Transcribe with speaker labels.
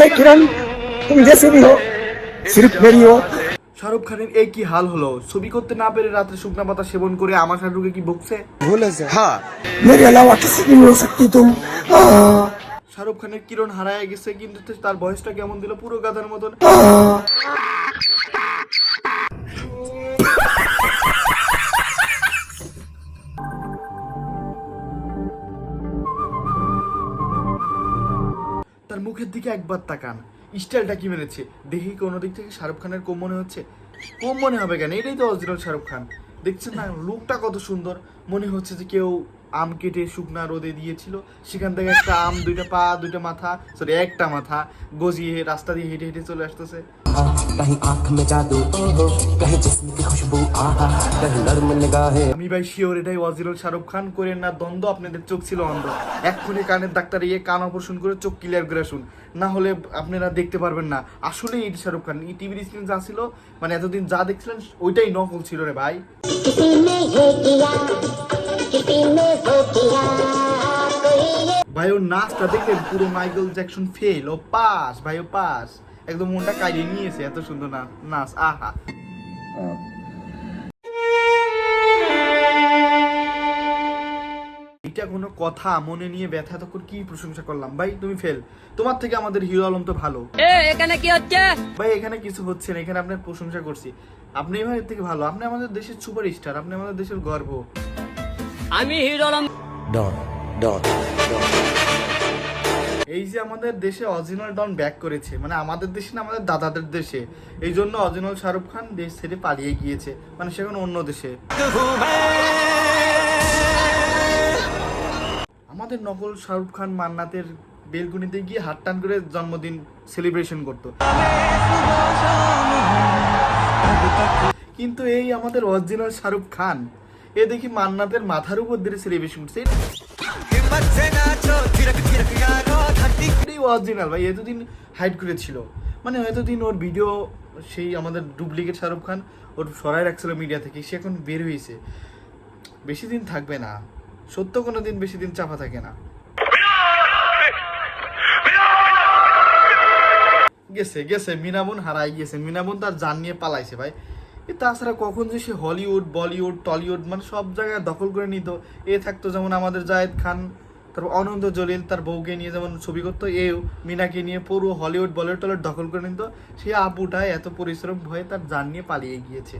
Speaker 1: है किरण तुम जैसे भी हो सिर्फ मेरी हो
Speaker 2: শাহরুখ খানের এই কি হাল হলো ছবি করতে না পেরে রাত্রে শুকনা পাতা সেবন করে আমার শাহরুখে কি বকছে
Speaker 1: मेरे अलावा किसी की नहीं हो सकती तुम हाँ,
Speaker 2: শাহরুখ খানের কিরণ হারায় গেছে কিন্তু তো তার বয়সটা কেমন দিল পুরো গাধার মতন তার মুখের দিকে একবার তাকান। স্টাইলটা কি মেরেছে? দেখি কোনো দিক থেকে শাহরুখ খানের কম মনে হচ্ছে? কম মনে হবে কেন? এটাই তো অরিজিনাল শাহরুখ খান। দেখছেন না? লুকটা কত সুন্দর। মনে হচ্ছে যে কেউ আম কেটে শুকনা রোদে দিয়েছিল। সেখান থেকে একটা আম, দুইটা পা, দুইটা মাথা সরি একটা মাথা গজিয়ে রাস্তা দিয়ে হেঁটে হেঁটে চলে আসতেছে।
Speaker 3: कहीं आंख में जादू ओहो कहीं जिस्म की खुशबू आहा कहीं नर्म निगाहें
Speaker 2: আমি ভাই শিওর এটাই অজিরুল শাহরুখ খান করেন না দ্বন্দ্ব আপনাদের চোখ ছিল অন্ধ এক্ষুনি কানের ডাক্তার ইয়ে কান অপারেশন করে চোখ ক্লিয়ার করে আসুন না হলে আপনারা দেখতে পারবেন না আসলে এই শাহরুখ খান এই টিভির স্ক্রিন যা ছিল মানে এতদিন যা দেখছিলেন ওইটাই নকল ছিল রে ভাই
Speaker 4: किसी ने ये किया किसी ने वो किया कोई ये
Speaker 2: ভাই ওর নাচটা দেখে পুরো মাইকেল জ্যাকসন ফেল ও পাস ভাই ও পাস একদম মনটা কাইয়ে নিয়েছে এত সুন্দর না নাচ আহা। এটা কোনো কথা মনে নিয়ে ব্যথা তখন কি প্রশংসা করলাম? ভাই তুমি ফেল তোমার থেকে আমাদের হিরো আলম তো ভালো।
Speaker 5: এখানে কি হচ্ছে?
Speaker 2: ভাই এখানে কিছু হচ্ছে না এখানে আপনার প্রশংসা করছি। আপনি এবার থেকে ভালো আপনি আমাদের দেশের সুপার স্টার আপনি আমাদের দেশের গর্ব।
Speaker 5: আমি হিরো আলম
Speaker 2: এই যে আমাদের দেশে অরিজিনাল ডন ব্যাক করেছে মানে আমাদের দেশে না, আমাদের দাদাদের দেশে। এই জন্য অরিজিনাল শাহরুখ খান দেশ ছেড়ে পালিয়ে গিয়েছে মানে সেখানে অন্য দেশে। আমাদের নকল শাহরুখ খান মান্নাতের বেলকুনিতে গিয়ে হাত টান করে জন্মদিন সেলিব্রেশন করতো। কিন্তু এই আমাদের অরিজিনাল শাহরুখ খান, এ দেখি মান্নাতের মাথার উপর দিয়ে সেলিব্রেশন করছে। অরিজিনাল ভাই, এতদিন হাইড করেছিল। মানে এতদিন ওর ভিডিও সেই আমাদের ডুপ্লিকেট শাহরুখ খান, ওর সরাই রাখছিল মিডিয়া থেকে সে এখন বের হয়েছে। বেশি দিন থাকবে না। সত্য কোনো দিন বেশি দিন চাপা থাকে না। গেছে গেছে মিনাবন হারাই গেছে। মিনাবন তার জান নিয়ে পালাইছে, ভাই। এ তাছাড়া কখন যে সে হলিউড বলিউড টলিউড মানে সব জায়গায় দখল করে নিত। এ থাকতো যেমন আমাদের জায়েদ খান তারপর অনন্ত জলিল তার বউকে নিয়ে যেমন ছবি করতো, এও মিনাকে নিয়ে পুরো হলিউড, বলিউড টলিউড দখল করে নিত। সে আপুটা এত পরিশ্রম হয়ে তার জান নিয়ে পালিয়ে গিয়েছে।